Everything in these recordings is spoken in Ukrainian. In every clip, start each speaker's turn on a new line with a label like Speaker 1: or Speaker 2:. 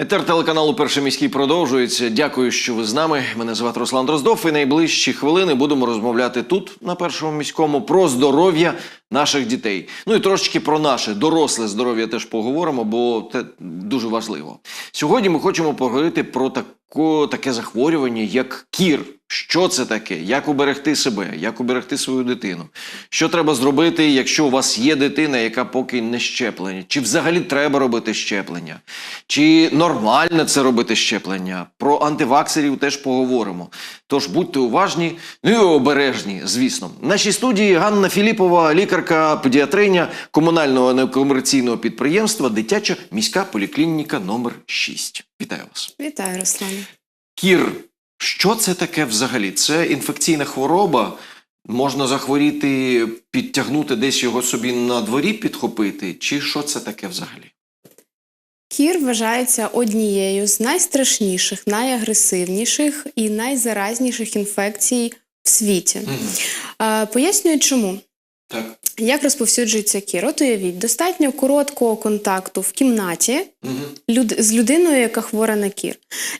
Speaker 1: Етер телеканалу Перший міський продовжується. Дякую, що ви з нами. Мене звати Руслан Дроздов. І найближчі хвилини будемо розмовляти тут, на першому міському, про здоров'я наших дітей. Ну і трошечки про наше доросле здоров'я теж поговоримо, бо це дуже важливо. Сьогодні ми хочемо поговорити про тако, таке захворювання, як кір. Що це таке? Як уберегти себе, як уберегти свою дитину? Що треба зробити, якщо у вас є дитина, яка поки не щеплення? Чи взагалі треба робити щеплення? Чи нормально це робити щеплення? Про антиваксерів теж поговоримо. Тож будьте уважні, ну і обережні, звісно. В нашій студії Ганна Філіпова, лікарка, педіатриня комунального некомерційного підприємства Дитяча міська поліклініка номер 6. Вітаю вас.
Speaker 2: Вітаю, Руслан.
Speaker 1: Кір. Що це таке взагалі? Це інфекційна хвороба. Можна захворіти, підтягнути десь його собі на дворі, підхопити, чи що це таке взагалі?
Speaker 2: Кір вважається однією з найстрашніших, найагресивніших і найзаразніших інфекцій в світі. Е, Пояснюю, чому.
Speaker 1: Так.
Speaker 2: Як розповсюджується кір? От уявіть, достатньо короткого контакту в кімнаті
Speaker 1: Угу.
Speaker 2: люд... з людиною, яка хвора на кір.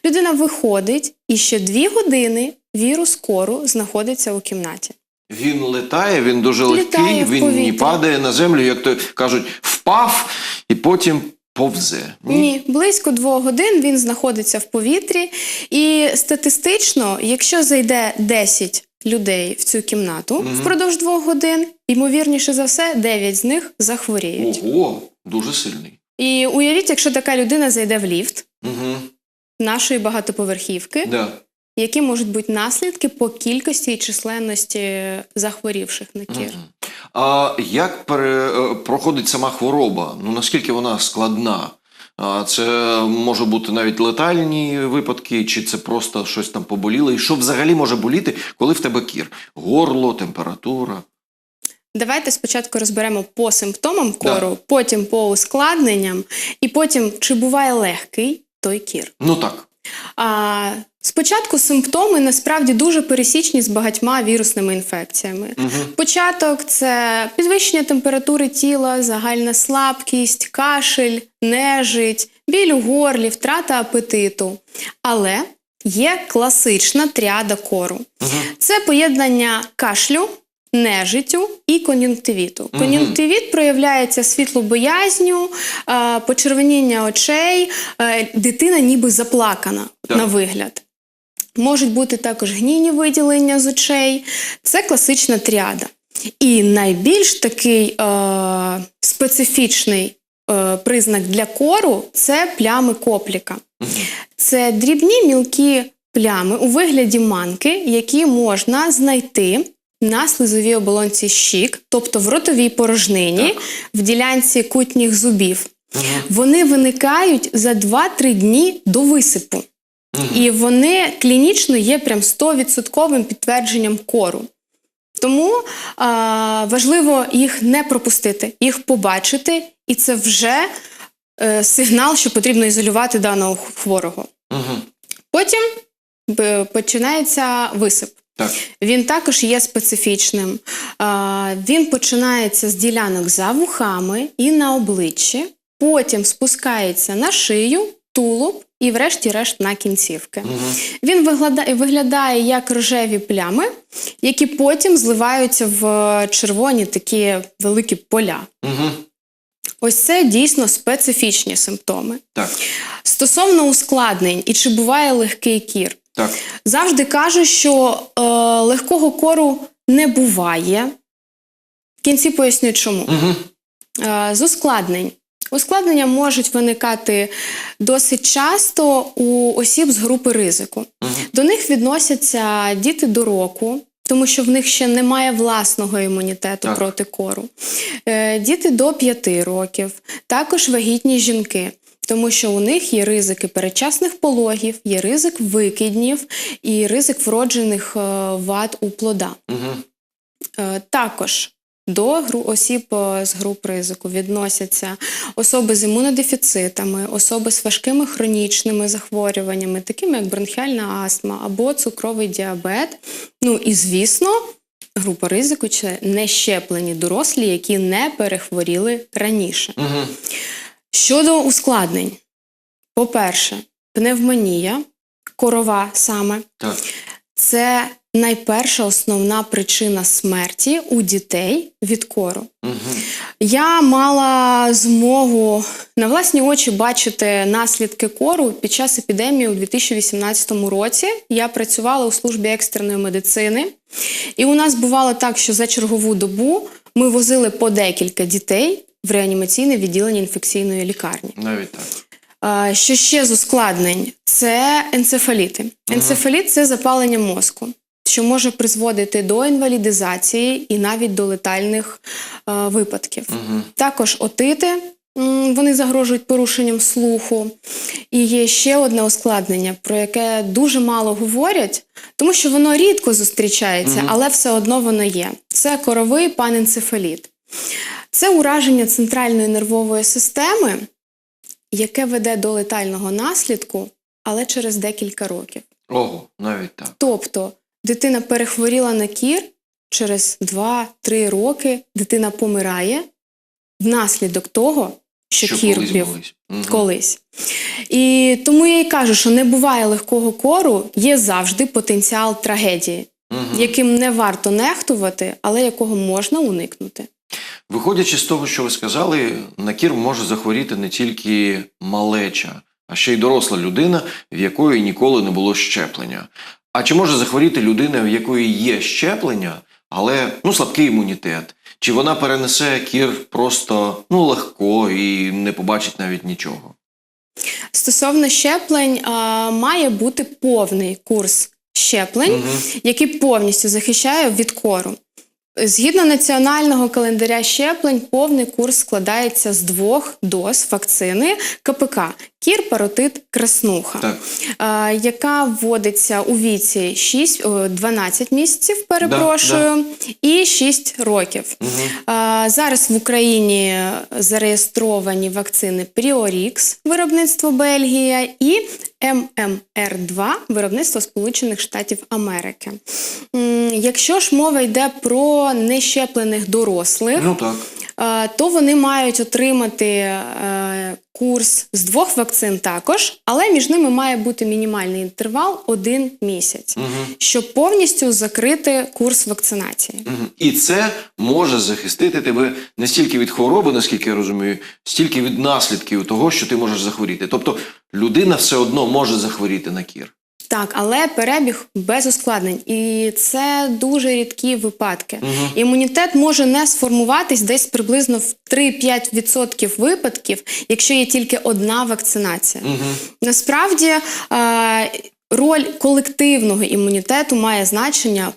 Speaker 2: Людина виходить, і ще дві години вірус кору знаходиться у кімнаті.
Speaker 1: Він летає, він дуже легкий,
Speaker 2: в
Speaker 1: він не падає на землю, як то кажуть, впав і потім повзе.
Speaker 2: Ні, близько двох годин він знаходиться в повітрі, і статистично, якщо зайде 10 людей в цю кімнату
Speaker 1: Мгм.
Speaker 2: впродовж двох годин, ймовірніше за все, 9 з них захворіють.
Speaker 1: Ого, дуже сильний.
Speaker 2: І уявіть, якщо така людина зайде в ліфт
Speaker 1: Угу.
Speaker 2: нашої багатоповерхівки,
Speaker 1: Да.
Speaker 2: які можуть бути наслідки по кількості і численності захворівших на кір.
Speaker 1: Мгм. А як пере, е, проходить сама хвороба? Ну наскільки вона складна? Це може бути навіть летальні випадки, чи це просто щось там поболіло? І що взагалі може боліти, коли в тебе кір? Горло, температура.
Speaker 2: Давайте спочатку розберемо по симптомам кору,
Speaker 1: Да.
Speaker 2: потім по ускладненням, і потім чи буває легкий той кір.
Speaker 1: Ну так.
Speaker 2: А, спочатку симптоми насправді дуже пересічні з багатьма вірусними інфекціями.
Speaker 1: Угу.
Speaker 2: Початок це підвищення температури тіла, загальна слабкість, кашель, нежить, біль у горлі, втрата апетиту. Але є класична тріада кору.
Speaker 1: Угу.
Speaker 2: Це поєднання кашлю, нежиттю і кон'юнктивіту. Кон'юнктивіт проявляється світлобоязню, почервоніння очей, дитина ніби заплакана
Speaker 1: Так.
Speaker 2: на вигляд. Можуть бути також гнійні виділення з очей. Це класична тріада. І найбільш такий е, специфічний е, признак для кору це плями копліка. Це дрібні мілкі плями у вигляді манки, які можна знайти на слизовій оболонці щік, тобто в ротовій порожнині,
Speaker 1: Так.
Speaker 2: в ділянці кутніх зубів.
Speaker 1: Угу.
Speaker 2: Вони виникають за 2-3 дні до висипу. І вони клінічно є прям 100% підтвердженням кору. Тому а, важливо їх не пропустити, їх побачити, і це вже е, сигнал, що потрібно ізолювати даного хворого.
Speaker 1: Угу.
Speaker 2: Потім починається висип.
Speaker 1: Так.
Speaker 2: Він також є специфічним. Він починається з ділянок за вухами і на обличчі, потім спускається на шию, тулуб і, врешті-решт, на кінцівки.
Speaker 1: Угу.
Speaker 2: Він виглядає, виглядає як рожеві плями, які потім зливаються в червоні такі великі поля.
Speaker 1: Угу.
Speaker 2: Ось це дійсно специфічні симптоми.
Speaker 1: Так.
Speaker 2: Стосовно ускладнень і чи буває легкий кір.
Speaker 1: Так.
Speaker 2: Завжди кажу, що е, легкого кору не буває. В кінці поясню чому.
Speaker 1: Угу.
Speaker 2: Е, з ускладнень. Ускладнення можуть виникати досить часто у осіб з групи ризику.
Speaker 1: Угу.
Speaker 2: До них відносяться діти до року, тому що в них ще немає власного імунітету
Speaker 1: Так.
Speaker 2: проти кору. Е, Діти до 5 років, також вагітні жінки. Тому що у них є ризики передчасних пологів, є ризик викиднів і ризик вроджених е, вад у плода.
Speaker 1: Угу.
Speaker 2: Також до осіб е, з груп ризику відносяться особи з імунодефіцитами, особи з важкими хронічними захворюваннями, такими як бронхіальна астма або цукровий діабет. Ну і звісно, група ризику це нещеплені дорослі, які не перехворіли раніше.
Speaker 1: Угу.
Speaker 2: Щодо ускладнень, По-перше, пневмонія, корова саме,
Speaker 1: Так.
Speaker 2: це найперша основна причина смерті у дітей від кору.
Speaker 1: Угу.
Speaker 2: Я мала змогу на власні очі бачити наслідки кору під час епідемії у 2018 році. Я працювала у службі екстреної медицини, і у нас бувало так, що за чергову добу ми возили по декілька дітей в реанімаційне відділення інфекційної лікарні.
Speaker 1: Навіть так.
Speaker 2: Що ще з ускладнень? Це енцефаліти. Енцефаліт це запалення мозку, що може призводити до інвалідизації і навіть до летальних випадків.
Speaker 1: Угу.
Speaker 2: Також отити. Вони загрожують порушенням слуху. І є ще одне ускладнення, про яке дуже мало говорять, тому що воно рідко зустрічається, але все одно воно є. Це коровий паненцефаліт. Це ураження центральної нервової системи, яке веде до летального наслідку, але через декілька років.
Speaker 1: Ого, навіть так.
Speaker 2: Тобто дитина перехворіла на кір, через 2-3 роки дитина помирає внаслідок того, що, кір
Speaker 1: колись
Speaker 2: вбив
Speaker 1: колись.
Speaker 2: Колись. І тому я й кажу, що не буває легкого кору, є завжди потенціал трагедії,
Speaker 1: Мгм.
Speaker 2: яким не варто нехтувати, але якого можна уникнути.
Speaker 1: Виходячи з того, що ви сказали, на кір може захворіти не тільки малеча, а ще й доросла людина, в якої ніколи не було щеплення. А чи може захворіти людина, в якої є щеплення, але ну, слабкий імунітет? Чи вона перенесе кір просто ну, легко і не побачить навіть нічого?
Speaker 2: Стосовно щеплень, а, має бути повний курс щеплень,
Speaker 1: Мгм.
Speaker 2: який повністю захищає від кору. Згідно національного календаря щеплень, повний курс складається з двох доз вакцини КПК кір, паротит, краснуха,
Speaker 1: Так.
Speaker 2: а, яка вводиться у віці 6, 12 місяців, перепрошую, і 6 років.
Speaker 1: Угу.
Speaker 2: А, Зараз в Україні зареєстровані вакцини Prioryx, виробництво Бельгія, і ММР2, виробництво Сполучених Штатів Америки. Якщо ж мова йде про нещеплених дорослих,
Speaker 1: Ну так.
Speaker 2: Е, то вони мають отримати е, курс з двох вакцин також, але між ними має бути мінімальний інтервал один місяць,
Speaker 1: Угу.
Speaker 2: щоб повністю закрити курс вакцинації.
Speaker 1: Мгм. І це може захистити тебе не стільки від хвороби, наскільки я розумію, стільки від наслідків того, що ти можеш захворіти. Тобто людина все одно може захворіти на кір.
Speaker 2: Так, але перебіг без ускладнень, і це дуже рідкі випадки. Імунітет може не сформуватись десь приблизно в 3-5% випадків, якщо є тільки одна вакцинація. Насправді е, роль колективного імунітету має значення.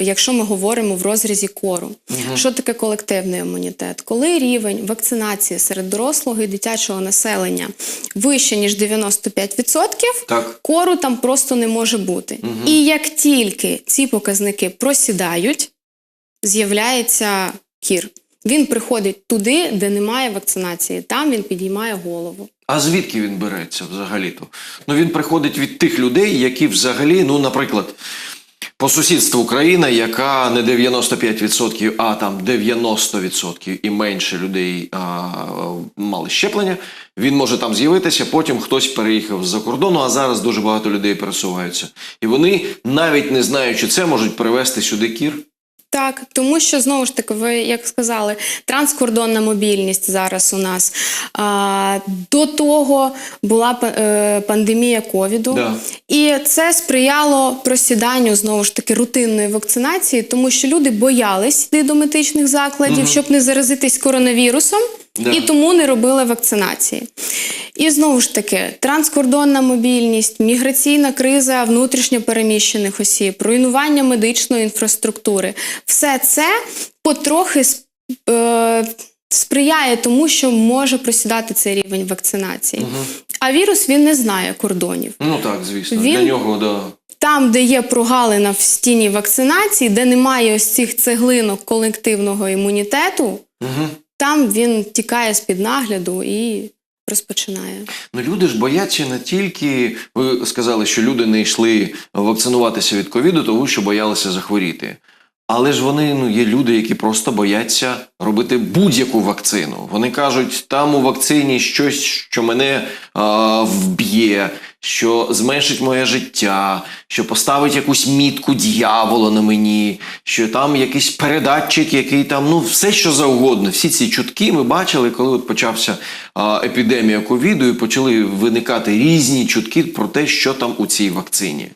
Speaker 2: Якщо ми говоримо в розрізі кору, що таке колективний імунітет? Коли рівень вакцинації серед дорослого і дитячого населення вище ніж 95%,
Speaker 1: Так.
Speaker 2: кору там просто не може бути. І як тільки ці показники просідають, з'являється кір. Він приходить туди, де немає вакцинації, там він підіймає голову.
Speaker 1: А звідки він береться взагалі-то? Ну він приходить від тих людей, які взагалі, ну, наприклад, по сусідству країна, яка не 95%, а там 90% і менше людей а, мали щеплення. Він може там з'явитися, потім хтось переїхав з-за кордону, а зараз дуже багато людей пересуваються. І вони, навіть не знаючи це, можуть привезти сюди кір.
Speaker 2: Так, тому що знову ж таки, ви як сказали, транскордонна мобільність зараз у нас. А, до того була е, пандемія ковіду,
Speaker 1: Да.
Speaker 2: і це сприяло просіданню знову ж таки рутинної вакцинації, тому що люди боялись йти до медичних закладів, щоб не заразитись коронавірусом.
Speaker 1: Да.
Speaker 2: І тому не робили вакцинації. І знову ж таки, транскордонна мобільність, міграційна криза внутрішньо переміщених осіб, руйнування медичної інфраструктури все це потрохи е, сприяє тому, що може просідати цей рівень вакцинації. А вірус він не знає кордонів.
Speaker 1: Ну так, звісно.
Speaker 2: Він-
Speaker 1: Для нього, да.
Speaker 2: Там, де є прогалина в стіні вакцинації, де немає ось цих цеглинок колективного імунітету,
Speaker 1: Угу.
Speaker 2: Там він тікає з-під нагляду і розпочинає.
Speaker 1: Ну, люди ж бояться не тільки. Ви сказали, що люди не йшли вакцинуватися від ковіду, тому що боялися захворіти. Але ж вони ну є люди, які просто бояться робити будь-яку вакцину. Вони кажуть, там у вакцині щось, що мене а, вб'є, що зменшить моє життя, що поставить якусь мітку дьявола на мені, що там якийсь передатчик, який там, ну все що завгодно. Всі ці чутки ми бачили, коли от почався а, епідемія ковіду, і почали виникати різні чутки про те, що там у цій вакцині.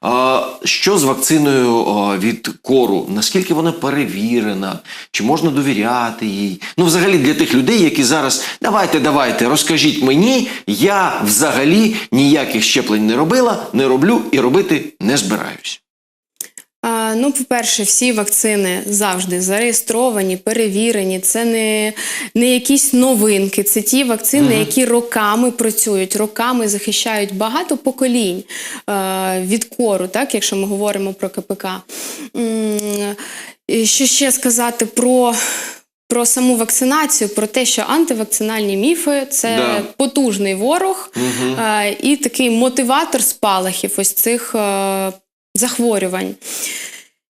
Speaker 1: А, що з вакциною а, від кору? Наскільки вона перевірена? Чи можна довіряти їй? Ну, взагалі, для тих людей, які зараз давайте, давайте, розкажіть мені, я взагалі ніяких щеплень не робила, не роблю і робити не збираюсь.
Speaker 2: А, ну, по-перше, всі вакцини завжди зареєстровані, перевірені. Це не, не якісь новинки. Це ті вакцини, які роками працюють, роками захищають багато поколінь е, від кору, так, якщо ми говоримо про КПК. М, і Що ще сказати про. Про саму вакцинацію, про те, що антивакцинальні міфи це
Speaker 1: Да.
Speaker 2: потужний ворог е, і такий мотиватор спалахів ось цих е, захворювань.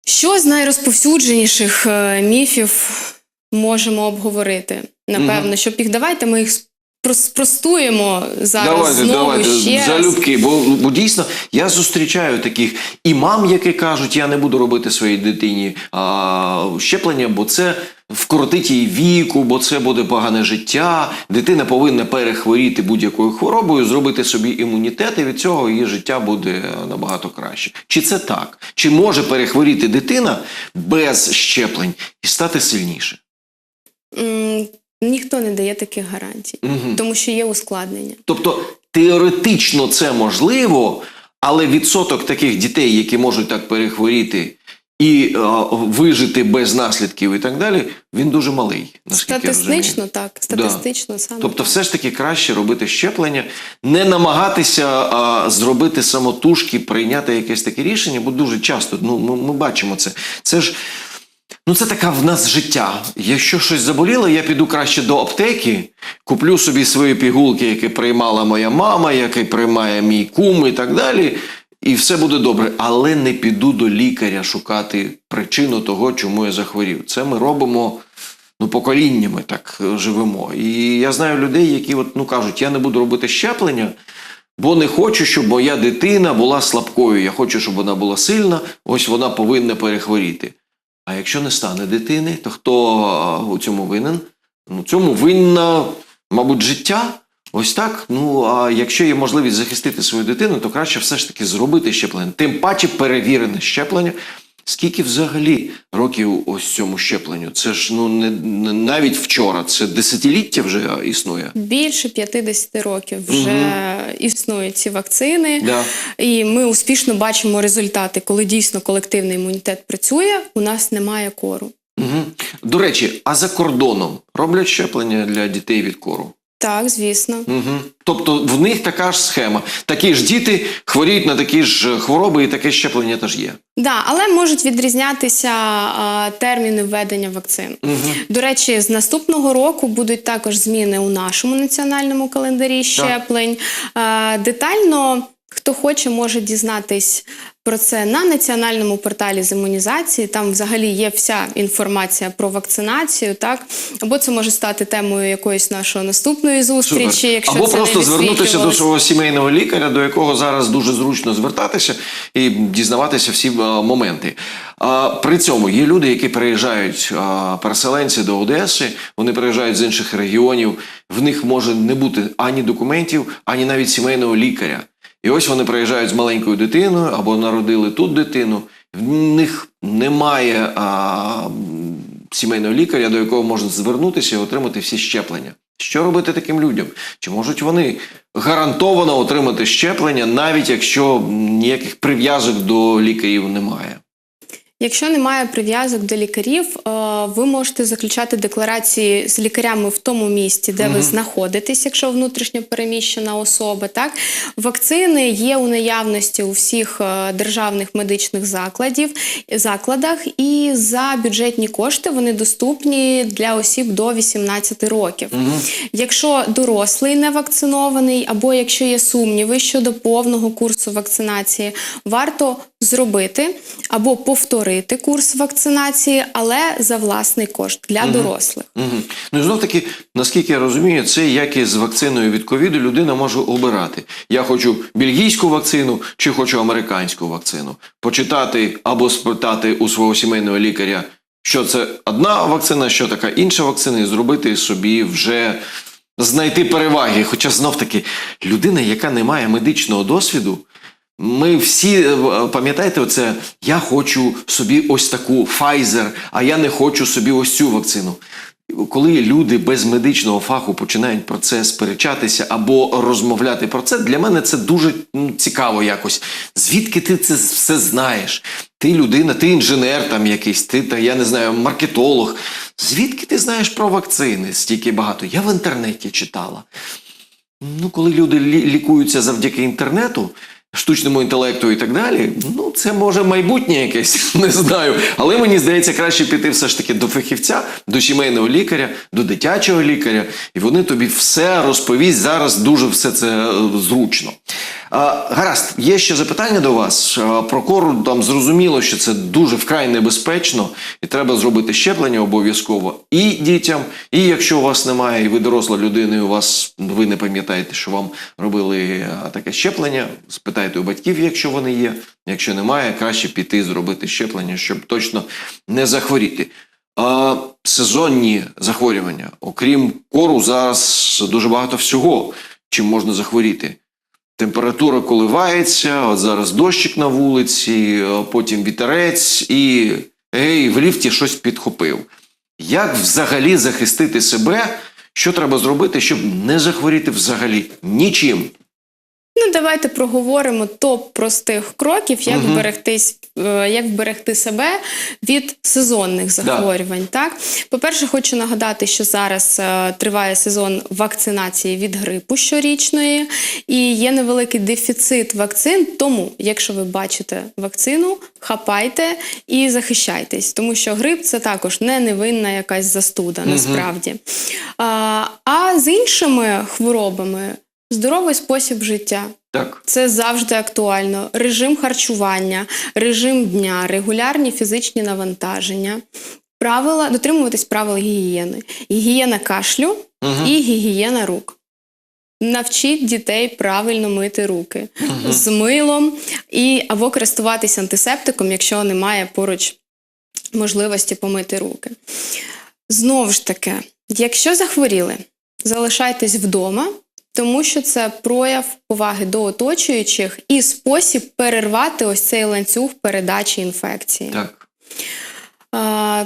Speaker 2: Що з найрозповсюдженіших е, міфів можемо обговорити? Напевно, щоб їх давайте ми їх спростуємо зараз
Speaker 1: давайте,
Speaker 2: знову
Speaker 1: давайте,
Speaker 2: ще
Speaker 1: залюбки. Бо, бо дійсно я зустрічаю таких і мам, які кажуть, я не буду робити своїй дитині а, щеплення, бо це вкоротить їй віку, бо це буде погане життя. Дитина повинна перехворіти будь-якою хворобою, зробити собі імунітет, і від цього її життя буде набагато краще. Чи це так? Чи може перехворіти дитина без щеплень і стати сильніше?
Speaker 2: Ніхто не дає таких гарантій,
Speaker 1: Мгм.
Speaker 2: тому що є ускладнення.
Speaker 1: Тобто теоретично це можливо, але відсоток таких дітей, які можуть так перехворіти і е, вижити без наслідків і так далі, він дуже малий. Наскільки я.
Speaker 2: Статистично так, статистично саме.
Speaker 1: Тобто,
Speaker 2: так.
Speaker 1: все ж таки краще робити щеплення, не намагатися а, зробити самотужки, прийняти якесь таке рішення, бо дуже часто ну, ми, ми бачимо це. Це ж ну, це така в нас життя. Якщо щось заболіло, я піду краще до аптеки, куплю собі свої пігулки, які приймала моя мама, які приймає мій кум і так далі. І все буде добре, але не піду до лікаря шукати причину того, чому я захворів. Це ми робимо ну, поколіннями так живемо. І я знаю людей, які от, ну, кажуть, я не буду робити щеплення, бо не хочу, щоб моя дитина була слабкою. Я хочу, щоб вона була сильна, ось вона повинна перехворіти. А якщо не стане дитини, то хто у цьому винен? Ну, цьому винна, мабуть, життя. Ось так. Ну а якщо є можливість захистити свою дитину, то краще все ж таки зробити щеплення. Тим паче перевірене щеплення. Скільки взагалі років ось цьому щепленню? Це ж ну не, не навіть вчора, це десятиліття вже існує.
Speaker 2: Більше 50 років вже існують ці вакцини.
Speaker 1: Да.
Speaker 2: І ми успішно бачимо результати, коли дійсно колективний імунітет працює, у нас немає кору.
Speaker 1: Угу. До речі, а за кордоном роблять щеплення для дітей від кору?
Speaker 2: Так, звісно.
Speaker 1: Угу. Тобто в них така ж схема. Такі ж діти хворіють на такі ж хвороби, і таке щеплення теж є.
Speaker 2: Да, але можуть відрізнятися а, терміни введення вакцин.
Speaker 1: Угу.
Speaker 2: До речі, з наступного року будуть також зміни у нашому національному календарі щеплень. А, детально, хто хоче, може дізнатись про це на національному порталі з імунізації. Там взагалі є вся інформація про вакцинацію. Так або це може стати темою якоїсь нашої наступної зустрічі,
Speaker 1: Супер.
Speaker 2: якщо
Speaker 1: Або
Speaker 2: це
Speaker 1: просто
Speaker 2: не
Speaker 1: звернутися до свого сімейного лікаря, до якого зараз дуже зручно звертатися і дізнаватися всі е, моменти. А, при цьому є люди, які приїжджають, а, переселенці до Одеси, вони приїжджають з інших регіонів, в них може не бути ані документів, ані навіть сімейного лікаря. І ось вони приїжджають з маленькою дитиною або народили тут дитину. В них немає а, сімейного лікаря, до якого можна звернутися і отримати всі щеплення. Що робити таким людям? Чи можуть вони гарантовано отримати щеплення, навіть якщо ніяких прив'язок до лікарів немає?
Speaker 2: Якщо немає прив'язок до лікарів, е, ви можете заключати декларації з лікарями в тому місті, де ви знаходитесь, якщо внутрішньо переміщена особа. Так вакцини є у наявності у всіх е, державних медичних закладів закладах, і за бюджетні кошти вони доступні для осіб до 18 років. Якщо дорослий не вакцинований, або якщо є сумніви щодо повного курсу вакцинації, варто зробити або повторити курс вакцинації, але за власний кошт для дорослих.
Speaker 1: Угу. Ну і знов таки, наскільки я розумію, це як і з вакциною від ковіду, людина може обирати. Я хочу бельгійську вакцину чи хочу американську вакцину. Почитати або спитати у свого сімейного лікаря, що це одна вакцина, що така інша вакцина, і зробити собі вже знайти переваги. Хоча знов таки людина, яка не має медичного досвіду. Ми всі е, пам'ятаєте, оце я хочу собі ось таку Pfizer, а я не хочу собі ось цю вакцину. Коли люди без медичного фаху починають про це сперечатися або розмовляти про це, для мене це дуже ну, цікаво якось. Звідки ти це все знаєш? Ти людина, ти інженер там якийсь, ти та я не знаю, маркетолог. Звідки ти знаєш про вакцини стільки багато? Я в інтернеті читала. Ну, коли люди лікуються завдяки інтернету, штучному інтелекту і так далі, ну це може майбутнє якесь, не знаю. Але мені здається, краще піти все ж таки до фахівця, до сімейного лікаря, до дитячого лікаря, і вони тобі все розповість. Зараз дуже все це е, зручно. Гаразд, є ще запитання до вас. А, про кору там зрозуміло, що це дуже вкрай небезпечно, і треба зробити щеплення обов'язково і дітям. І якщо у вас немає, і ви доросла людина, і у вас ви не пам'ятаєте, що вам робили таке щеплення, спитайте у батьків, якщо вони є. Якщо немає, краще піти зробити щеплення, щоб точно не захворіти. А, сезонні захворювання, окрім кору, зараз дуже багато всього, чим можна захворіти. Температура коливається, от зараз дощик на вулиці, потім вітерець, і гей, в ліфті щось підхопив. Як взагалі захистити себе? Що треба зробити, щоб не захворіти взагалі нічим?
Speaker 2: Ну, давайте проговоримо топ простих кроків, як
Speaker 1: Мгм.
Speaker 2: вберегтись, е, як вберегти себе від сезонних захворювань. Так, по-перше, хочу нагадати, що зараз е, триває сезон вакцинації від грипу щорічної, і є невеликий дефіцит вакцин. Тому, якщо ви бачите вакцину, хапайте і захищайтесь, тому що грип це також не невинна якась застуда, насправді. А, а з іншими хворобами здоровий спосіб життя.
Speaker 1: Так.
Speaker 2: Це завжди актуально. Режим харчування, режим дня, регулярні фізичні навантаження, правила, дотримуватись правил гігієни, гігієна кашлю
Speaker 1: Угу.
Speaker 2: і гігієна рук. Навчіть дітей правильно мити руки з милом і або користуватись антисептиком, якщо немає поруч можливості помити руки. Знову ж таки, якщо захворіли, залишайтесь вдома, тому що це прояв поваги до оточуючих і спосіб перервати ось цей ланцюг передачі інфекції.
Speaker 1: Так.
Speaker 2: А,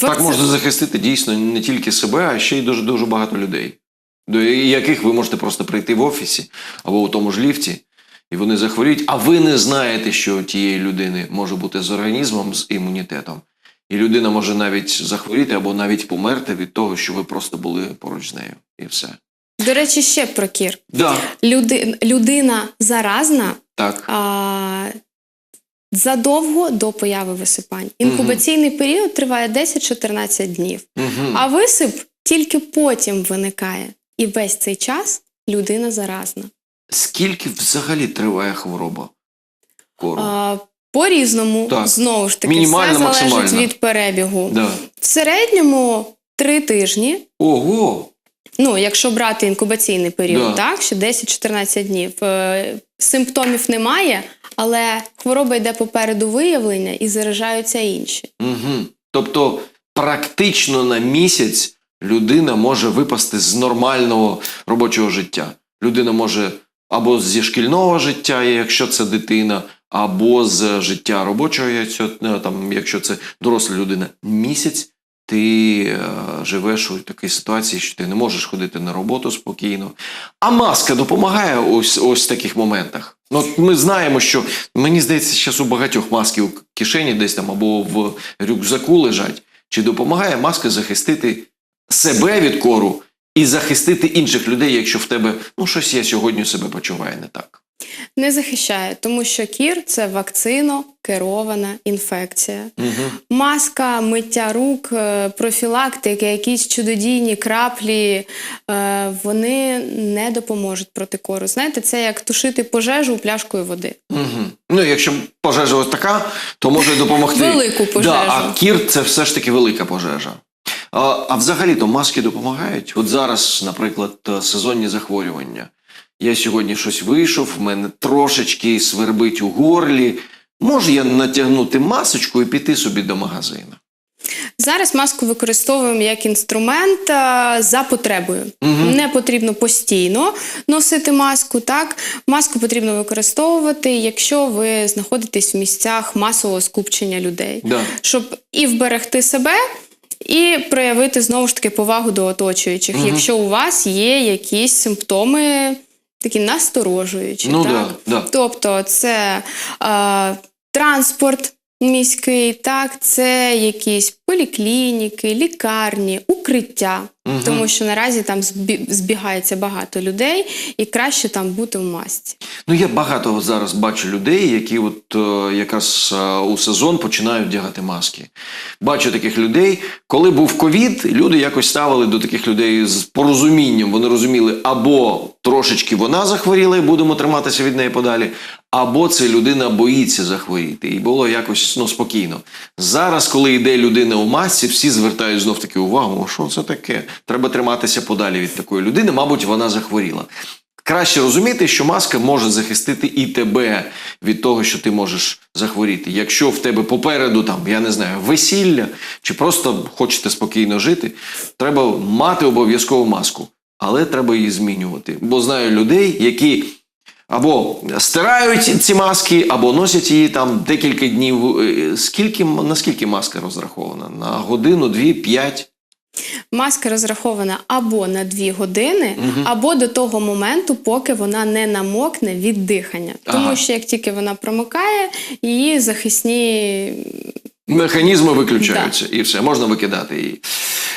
Speaker 1: Так можна захистити дійсно не тільки себе, а ще й дуже дуже багато людей, до яких ви можете просто прийти в офісі або у тому ж ліфті, і вони захворіють, а ви не знаєте, що у тієї людини може бути з організмом, з імунітетом. І людина може навіть захворіти або навіть померти від того, що ви просто були поруч з нею. І все.
Speaker 2: До речі, ще про кір.
Speaker 1: Да.
Speaker 2: Люди, людина заразна
Speaker 1: Так.
Speaker 2: а, задовго до появи висипань. Інкубаційний період триває 10-14 днів,
Speaker 1: Угу.
Speaker 2: а висип тільки потім виникає. І весь цей час людина заразна.
Speaker 1: Скільки взагалі триває хвороба? Кору?
Speaker 2: А, по-різному,
Speaker 1: Так.
Speaker 2: знову ж таки,
Speaker 1: Мінімально,
Speaker 2: все залежить
Speaker 1: максимально.
Speaker 2: від перебігу.
Speaker 1: Да.
Speaker 2: В середньому три тижні.
Speaker 1: Ого!
Speaker 2: Ну, якщо брати інкубаційний період,
Speaker 1: Да.
Speaker 2: так, що 10-14 днів. Е, Симптомів немає, але хвороба йде попереду виявлення і заражаються інші.
Speaker 1: Угу. Тобто, практично на місяць людина може випасти з нормального робочого життя. Людина може або зі шкільного життя, якщо це дитина, або з життя робочого, якщо, е, там, якщо це доросла людина. Місяць ти е, живеш у такій ситуації, що ти не можеш ходити на роботу спокійно. А маска допомагає ось, ось в таких моментах. Ну, ми знаємо, що мені здається, зараз у багатьох маски у кишені десь там або в рюкзаку лежать. Чи допомагає маска захистити себе від кору і захистити інших людей, якщо в тебе ну щось я сьогодні себе почуваю не так?
Speaker 2: Не захищає, тому що кір це вакцино керована інфекція.
Speaker 1: Угу.
Speaker 2: Маска, миття рук, е, профілактика, якісь чудодійні краплі, е, вони не допоможуть проти кору. Знаєте, це як тушити пожежу пляшкою води.
Speaker 1: Угу. Ну, якщо пожежа ось така, то може допомогти.
Speaker 2: Велику пожежу.
Speaker 1: Да, а кір це все ж таки велика пожежа. А, а взагалі-то маски допомагають. От зараз, наприклад, е, сезонні захворювання. Я сьогодні щось вийшов, в мене трошечки свербить у горлі. Можу я натягнути масочку і піти собі до магазину.
Speaker 2: Зараз маску використовуємо як інструмент е, за потребою.
Speaker 1: Мгм.
Speaker 2: Не потрібно постійно носити маску. Так, маску потрібно використовувати, якщо ви знаходитесь в місцях масового скупчення людей,
Speaker 1: Да.
Speaker 2: щоб і вберегти себе. І проявити знову ж таки повагу до оточуючих,
Speaker 1: Мгм.
Speaker 2: якщо у вас є якісь симптоми такі насторожуючі.
Speaker 1: Ну
Speaker 2: так?
Speaker 1: да, да.
Speaker 2: Тобто це е, транспорт міський, так, це якісь поліклініки, лікарні, укриття.
Speaker 1: Мгм.
Speaker 2: Тому що наразі там збігається багато людей, і краще там бути в масці.
Speaker 1: Ну, я багато зараз бачу людей, які от е, якраз е, у сезон починають вдягати маски. Бачу таких людей. Коли був ковід, люди якось ставили до таких людей з порозумінням. Вони розуміли, або трошечки вона захворіла, і будемо триматися від неї подалі, або це людина боїться захворіти. І було якось ну, спокійно. Зараз, коли йде людина у масці, всі звертають знов таки увагу, що це таке? Треба триматися подалі від такої людини. Мабуть, вона захворіла. Краще розуміти, що маска може захистити і тебе від того, що ти можеш захворіти. Якщо в тебе попереду там, я не знаю, весілля чи просто хочете спокійно жити, треба мати обов'язково маску, але треба її змінювати. Бо знаю людей, які або стирають ці маски, або носять її там декілька днів. Е, Скільки наскільки маска розрахована? На годину, дві, п'ять.
Speaker 2: Маска розрахована або на 2 години, або до того моменту, поки вона не намокне від дихання. Тому
Speaker 1: Ага.
Speaker 2: що як тільки вона промокає, її захисні
Speaker 1: Механізми виключаються і все, можна викидати її.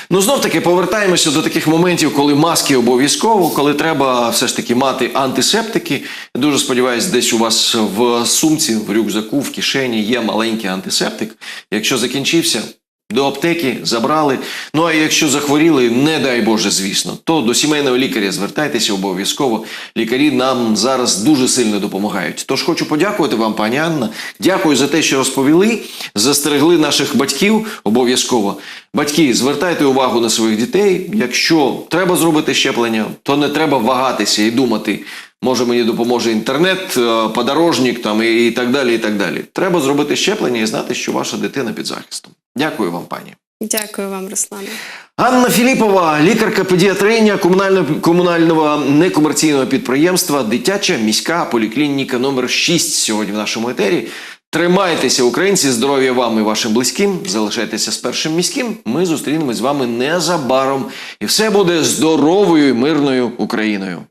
Speaker 1: Ну, знов таки повертаємося до таких моментів, коли маски обов'язково, коли треба все ж таки мати антисептики. Дуже сподіваюся, десь у вас в сумці, в рюкзаку, в кишені є маленький антисептик. Якщо закінчився, до аптеки забрали. Ну а якщо захворіли, не дай Боже, звісно, то до сімейного лікаря звертайтеся обов'язково. Лікарі нам зараз дуже сильно допомагають. Тож хочу подякувати вам, пані Анна. Дякую за те, що розповіли, застерегли наших батьків обов'язково. Батьки, звертайте увагу на своїх дітей. Якщо треба зробити щеплення, то не треба вагатися і думати. Може мені допоможе інтернет, е, подорожник там і, так далі. І так далі. Треба зробити щеплення і знати, що ваша дитина під захистом. Дякую вам, пані.
Speaker 2: Дякую вам, Руслане.
Speaker 1: Анна Філіпова, лікарка педіатриня комунального, комунального некомерційного підприємства Дитяча міська поліклініка номер 6 сьогодні в нашому етері. Тримайтеся, українці, здоров'я вам і вашим близьким. Залишайтеся з першим міським. Ми зустрінемось з вами незабаром. І все буде здоровою і мирною Україною.